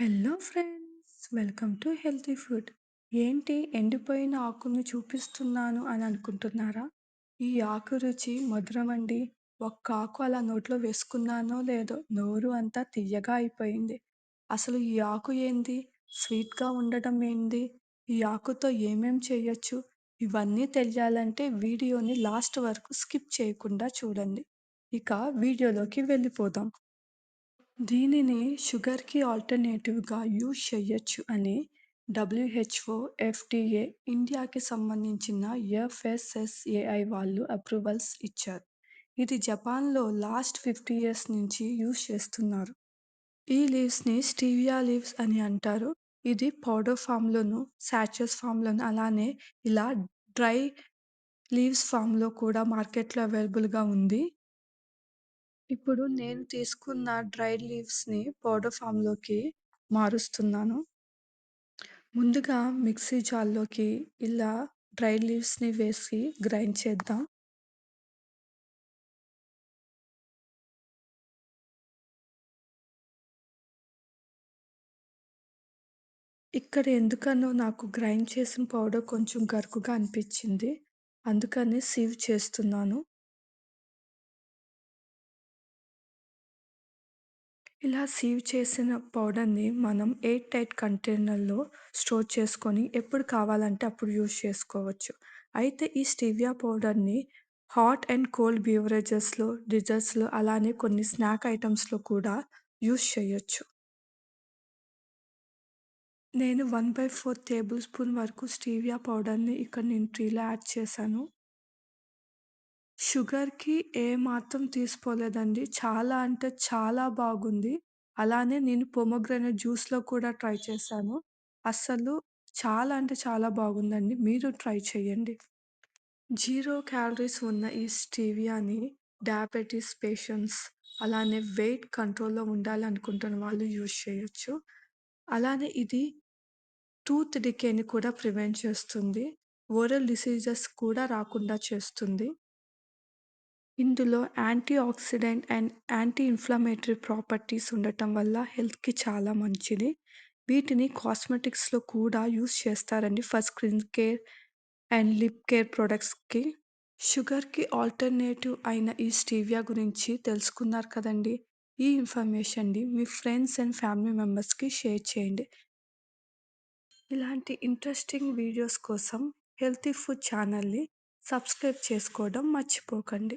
Hello friends welcome to healthy food. ఏంటి ఎండిపోయిన ఆకుల్ని చూపిస్తున్నాను అని అనుకుంటున్నారా? ఈ ఆకు రుచి మధురమండి ఒక్క ఆకు అలా నోట్లో వేసుకున్నానో లేదో నోరు అంతా తియ్యగా అయిపోయింది. అసలు ఈ ఆకు ఏంది? స్వీట్గా ఉండటం ఏంది? ఈ ఆకుతో ఏమేం చేయొచ్చు? ఇవన్నీ తెలియాలంటే వీడియోని లాస్ట్ వరకు స్కిప్ చేయకుండా చూడండి. ఇక వీడియోలోకి వెళ్ళిపోదాం. దీనిని షుగర్‌కి ఆల్టర్‌నేటివ్‌గా యూజ్ చెయ్యొచ్చు అని డబ్ల్యూహెచ్ఓ, ఎఫ్‌డీఏ, ఇండియాకి సంబంధించిన ఎఫ్ఎస్ఎస్ఏఐ వాళ్ళు అప్రూవల్స్ ఇచ్చారు. ఇది జపాన్‌లో లాస్ట్ ఫిఫ్టీ ఇయర్స్ నుంచి యూజ్ చేస్తున్నారు. ఈ లీవ్స్‌ని స్టీవియా లీవ్స్ అని అంటారు. ఇది పౌడర్ ఫామ్‌లోను, శాచెస్ ఫామ్‌లోను అలానే ఇలా డ్రై లీవ్స్ ఫామ్‌లో కూడా మార్కెట్‌లో అవైలబుల్‌గా ఉంది. ఇప్పుడు నేను తీసుకున్న డ్రై లీవ్స్‌ని పౌడర్ ఫామ్‌లోకి మారుస్తున్నాను. ముందుగా మిక్సీ జార్‌లోకి ఇలా డ్రై లీవ్స్‌ని వేసి గ్రైండ్ చేద్దాం. ఇక్కడ ఎందుకనో నాకు గ్రైండ్ చేసిన పౌడర్ కొంచెం గరుకుగా అనిపించింది. అందుకని సీవ్ చేస్తున్నాను. ఇలా సీవ్ చేసిన పౌడర్‌ని మనం ఎయిర్ టైట్ కంటైనర్‌లో స్టోర్ చేసుకొని ఎప్పుడు కావాలంటే అప్పుడు యూజ్ చేసుకోవచ్చు. అయితే ఈ స్టెవియా పౌడర్‌ని హాట్ అండ్ కోల్డ్ బీవరేజెస్‌లో, డిజర్ట్స్‌లో అలానే కొన్ని స్నాక్ ఐటమ్స్లో కూడా యూజ్ చేయొచ్చు. నేను 1/4 టేబుల్ స్పూన్ వరకు స్టెవియా పౌడర్‌ని ఇక్కడ నేను టీలో యాడ్ చేశాను. షుగర్‌కి ఏ మాత్రం తీసుకోలేదండి చాలా అంటే చాలా బాగుంది. అలానే నేను పొమోగ్రానేట్ జ్యూస్‌లో కూడా ట్రై చేశాను. అస్సలు చాలా అంటే చాలా బాగుందండి. మీరు ట్రై చేయండి. జీరో క్యాలరీస్ ఉన్న ఈ స్టీవియాని డయాబెటీస్ పేషెంట్స్, అలానే వెయిట్ కంట్రోల్‌లో ఉండాలనుకుంటున్న వాళ్ళు యూజ్ చేయొచ్చు. అలానే ఇది టూత్ డికేని కూడా ప్రివెంట్ చేస్తుంది. ఓరల్ డిసీజెస్ కూడా రాకుండా చేస్తుంది. ఇందులో antioxidant and anti inflammatory properties ఉండటం వల్ల హెల్త్‌కి చాలా మంచిది. వీటిని కాస్మెటిక్స్‌లో కూడా యూజ్ చేస్తారండి for skin care and lip care ప్రొడక్ట్స్‌కి. షుగర్‌కి ఆల్టర్‌నేటివ్ అయిన ఈ స్టీవియా గురించి తెలుసుకున్నారు కదండీ! ఈ ఇన్ఫర్మేషన్‌ని మీ ఫ్రెండ్స్ అండ్ ఫ్యామిలీ మెంబర్స్‌కి షేర్ చేయండి. ఇలాంటి ఇంట్రెస్టింగ్ వీడియోస్ కోసం హెల్తీ ఫుడ్ ఛానల్‌ని సబ్స్క్రైబ్ చేసుకోవడం మర్చిపోకండి.